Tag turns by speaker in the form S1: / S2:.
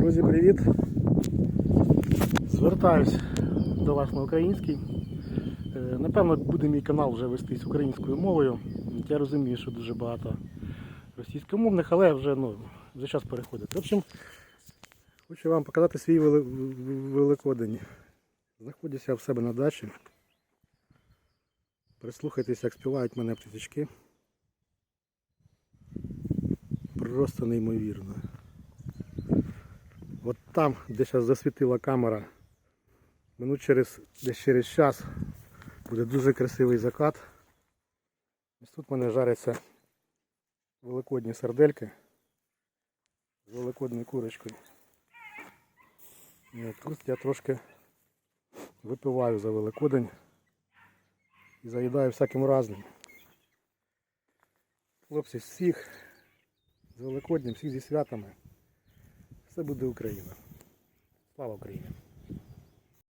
S1: Друзі, привіт! Звертаюсь до вас на український. Е, Напевно, буде мій канал вже вестись українською мовою. Я розумію, що дуже багато російськомовних, але вже, ну, вже час переходити. В общем, хочу вам показати свій Великодень. Знаходжуся в себе на дачі. Прислухайтеся, як співають мене птички. Просто неймовірно. От там, де зараз засвітила камера, минут через, десь через час буде дуже красивий закат. Ось тут в мене жаряться великодні сардельки з великодною курочкою. І тут я трошки випиваю за Великодень і заїдаю всяким разним. Хлопці, всіх з Великоднем, всіх зі святами. Буде Україна. Слава Україні!